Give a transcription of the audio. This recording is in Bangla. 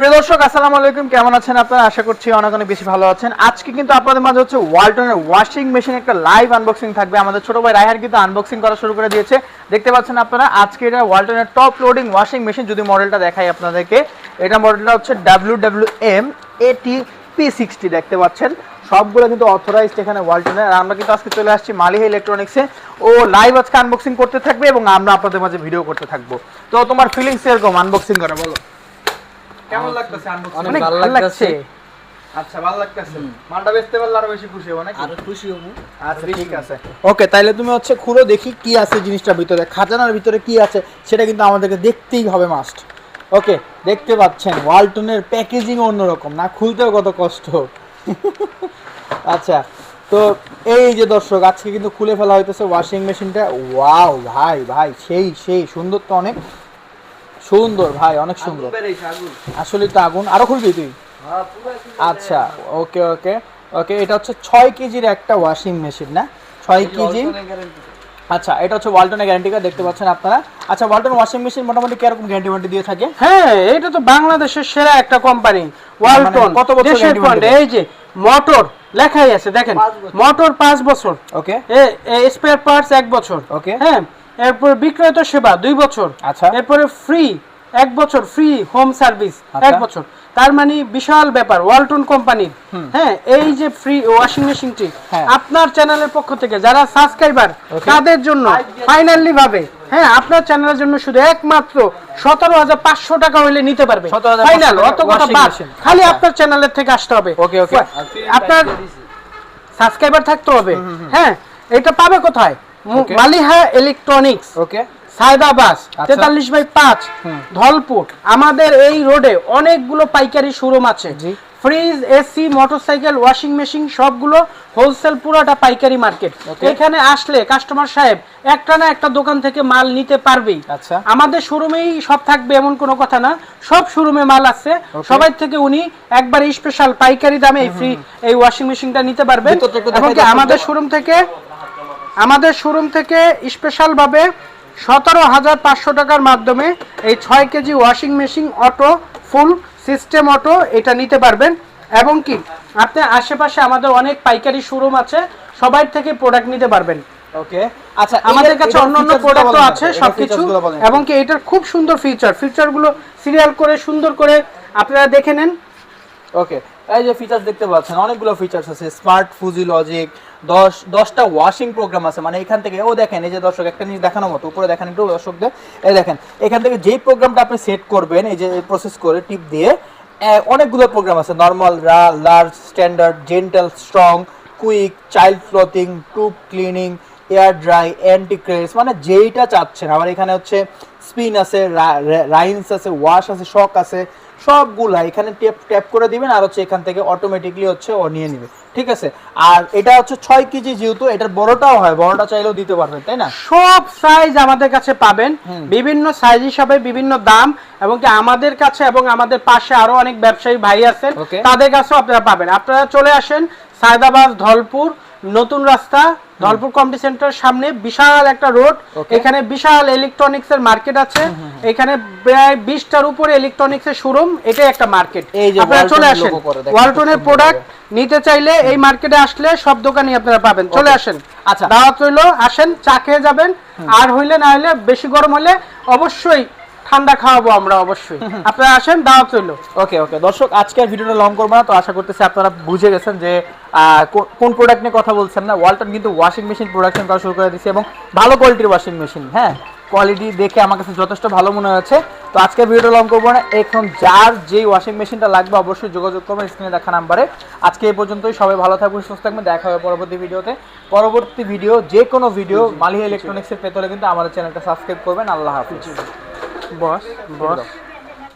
প্রিয় দর্শক, আসসালামু আলাইকুম। কেমন আছেন আপনারা? আশা করছি অনেক অনেক বেশি ভালো আছেন। আজকে কিন্তু আপনাদের মাঝে হচ্ছে ওয়ালটনের ওয়াশিং মেশিন একটা লাইভ আনবক্সিং থাকবে। আমাদের ছোট ভাই রায়হার কিন্তু আনবক্সিং করা শুরু করে দিয়েছে। দেখতে পাচ্ছেন আপনারা, আজকে এটা ওয়ালটনের টপ লোডিং ওয়াশিং মেশিন যদি মডেলটা দেখাই আপনাদেরকে, এটা মডেলটা হচ্ছে W W M A T P sixty দেখতে পাচ্ছেন। সবগুলো কিন্তু অথরাইজড এখানে ওয়ালটনের। আর আমরা কিন্তু আজকে চলে আসছি মালিহা ইলেকট্রনিক্সে ও লাইভ আজকে আনবক্সিং করতে থাকবে এবং আমরা আপনাদের মাঝে ভিডিও করতে থাকব। তো তোমার ফিলিংস এরকম আনবক্সিং করা, বলো। কেমন লাগতেছে আনবক্সিং অনেক ভালো লাগতেছে। আচ্ছা ভালো লাগতেছে। মালটা বেচতে পারলে আরও বেশি খুশি হব নাকি? আরও খুশি হব। আচ্ছা ঠিক আছে। ওকে তাইলে তুমি হচ্ছে খুলো দেখি কি আছে জিনিসটার ভিতরে। খাজানার ভিতরে কি আছে সেটা কিন্তু আমাদেরকে দেখতেই হবে মাস্ট ওকে দেখতে পাচ্ছেন ওয়ালটনের প্যাকেজিং অন্যরকম না খুলতেও কত কষ্ট। আচ্ছা তো এই যে দর্শক আজকে কিন্তু খুলে ফেলা হইতেছে ওয়াশিং মেশিনটা ওয়াও ভাই ভাই সেই সেই সুন্দর তো অনেক। সুন্দর ভাই অনেক সুন্দর। আসলে তো আগুন। আরও খুলবি তুই? আচ্ছা ওকে ওকে। ওকে এটা হচ্ছে ছয় কেজির একটা ওয়াশিং মেশিন না? ছয় কেজি। আচ্ছা এটা হচ্ছে ওয়ালটনের গ্যারান্টি কার্ড দেখতে পাচ্ছেন আপনারা। আচ্ছা ওয়ালটন ওয়াশিং মেশিন মোটামুটি কীরকম গ্যারান্টি ওয়ারেন্টি দিয়ে থাকে? হ্যাঁ এটা তো বাংলাদেশের সেরা একটা কোম্পানি ওয়ালটন কত বছর guarantee এই যে মোটর লেখাই আছে দেখেন। মোটর পাঁচ বছর। ওকে। স্পেয়ার পার্টস এক বছর। ওকে। হ্যাঁ এরপর বিক্রয়ত সেবা দুই বছর। আচ্ছা। এরপরে ফ্রি এক বছর ফ্রি হোম সার্ভিস। এক বছর। তার মানে বিশাল ব্যাপার ওয়ালটন কোম্পানির হ্যাঁ এই যে ফ্রি ওয়াশিং মেশিনটি। আপনার চ্যানেলের পক্ষ থেকে যারা সাবস্ক্রাইবার তাদের জন্য ফাইনালি ভাবে হ্যাঁ আপনার চ্যানেলের জন্য শুধু একমাত্র সতেরো হাজার পাঁচশো টাকা হইলে নিতে পারবে। ফাইনাল অত কথা বাদ। খালি আচ্ছা। আপনার চ্যানেলের থেকে আসতে হবে। ওকে ওকে আপনার সাবস্ক্রাইবার থাকতে হবে। হ্যাঁ এটা পাবে কোথায়. মালিহা ইলেকট্রনিক্স ওকে সায়দাবাস আচ্ছা। তেতাল্লিশ বাই পাঁচ ধলপুর। আমাদের এই রোডে অনেকগুলো পাইকারি শোরুম আছে। Fridge AC motorcycle washing machine সবগুলো হোলসেল পুরোটা পাইকারি মার্কেট এখানে আসলে কাস্টমার সাহেব একটা না একটা দোকান থেকে মাল নিতে পারবেই। আচ্ছা। আমাদের শোরুমেই সব থাকবে এমন কোনো কথা না। সব শোরুমে মাল আছে। সবাই থেকে উনি একবার স্পেশাল পাইকারি দামে এই ফ্রি এই ওয়াশিং মেশিনটা নিতে পারবেন। আমাদের শোরুম থেকে আমাদের শোরুম থেকে স্পেশালভাবে সতেরো হাজার পাঁচশো টাকার মাধ্যমে এই ছয় KG washing machine auto full system auto এটা নিতে পারবেন। এবং কি আপনি আশেপাশে আমাদের অনেক পাইকারি শোরুম আছে সবাই থেকে প্রোডাক্ট নিতে পারবেন। ওকে আচ্ছা আমাদের কাছে অন্যান্য প্রোডাক্টও আছে সবকিছু। এবং কি এটার খুব সুন্দর ফিচার ফিচারগুলো সিরিয়াল করে সুন্দর করে আপনারা দেখে নেন। ওকে এই যে ফিচার্স দেখতে পাচ্ছেন, অনেকগুলো ফিচার্স আছে স্মার্ট ফুজি লজিক দশ, দশটা ওয়াশিং প্রোগ্রাম আছে মানে এখান থেকে, ও দেখেন, এই যে দর্শক, একটা জিনিস দেখানো মতো, উপরে দেখেন একটু দর্শকদের, এই দেখেন, এখান থেকে যেই প্রোগ্রামটা আপনি সেট করবেন, এই যে প্রসেস করে টিপ দিয়ে অনেকগুলো প্রোগ্রাম আছে নর্মাল রা large standard gentle strong quick child clothing tub cleaning air dry anti crease মানে যেইটা চাচ্ছেন। আবার এখানে হচ্ছে স্পিন আছে রাইন্স আছে ওয়াশ আছে শক আছে সবগুলা এখানে ট্যাপ ট্যাপ করে দিবেন আর হচ্ছে এখান থেকে অটোমেটিকলি হচ্ছে ও নিয়ে নিবে। ঠিক আছে? আর এটা হচ্ছে ছয় কেজি যেহেতু এটার বড়টাও হয় বড়টা চাইলেও দিতে পারবেন তাই না? সব সাইজ আমাদের কাছে পাবেন বিভিন্ন সাইজ হিসাবে বিভিন্ন দাম এবং কি আমাদের কাছে এবং আমাদের পাশে আরও অনেক ব্যবসায়ী ভাই আছেন তাদের কাছেও আপনারা পাবেন। আপনারা চলে আসেন সায়দাবাদ ধলপুর নতুন রাস্তা ধলপুর কমিটি সেন্টার সামনে বিশাল একটা রোড। এখানে বিশাল ইলেকট্রনিক্স এর মার্কেট আছে এখানে প্রায় বিশটার উপরে ইলেকট্রনিক্স এর শোরুম এটাই একটা মার্কেট আপনারা চলে আসেন। ওয়ালটনের প্রোডাক্ট নিতে চাইলে এই মার্কেটে আসলে সব দোকানই আপনারা পাবেন। চলে আসেন। আচ্ছা। দাওয়াত রইল আসেন চা খেয়ে যাবেন। আর হইলে না হইলে বেশি গরম হলে অবশ্যই ঠান্ডা খাওয়াবো আমরা অবশ্যই। আপনারা আসেন দাওয়াত রইল। ওকে ওকে। দর্শক আজকে ভিডিওটা লং করব না তো আশা করতেছি আপনারা বুঝে গেছেন যে কোন প্রোডাক্ট নিয়ে কথা বলছেন না। ওয়ালটন কিন্তু ওয়াশিং মেশিন প্রোডাকশন করা শুরু করে দিচ্ছে এবং ভালো কোয়ালিটির ওয়াশিং মেশিন হ্যাঁ? কোয়ালিটি দেখে আমার কাছে যথেষ্ট ভালো মনে হয়েছে। তো আজকে ভিডিওটা লং করব না। এখন যার যেই ওয়াশিং মেশিনটা লাগবে অবশ্যই যোগাযোগ করবেন স্ক্রিনে দেখা নাম্বারে। আজকে এই পর্যন্তই সবাই ভালো থাকবেন সুস্থ থাকবেন। দেখা হবে পরবর্তী ভিডিওতে। পরবর্তী ভিডিও যে কোনো ভিডিও মালিহা ইলেকট্রনিক্সের পেতলে কিন্তু আমাদের চ্যানেলটা সাবস্ক্রাইব করবেন। আল্লাহ হাফিজ। বস বস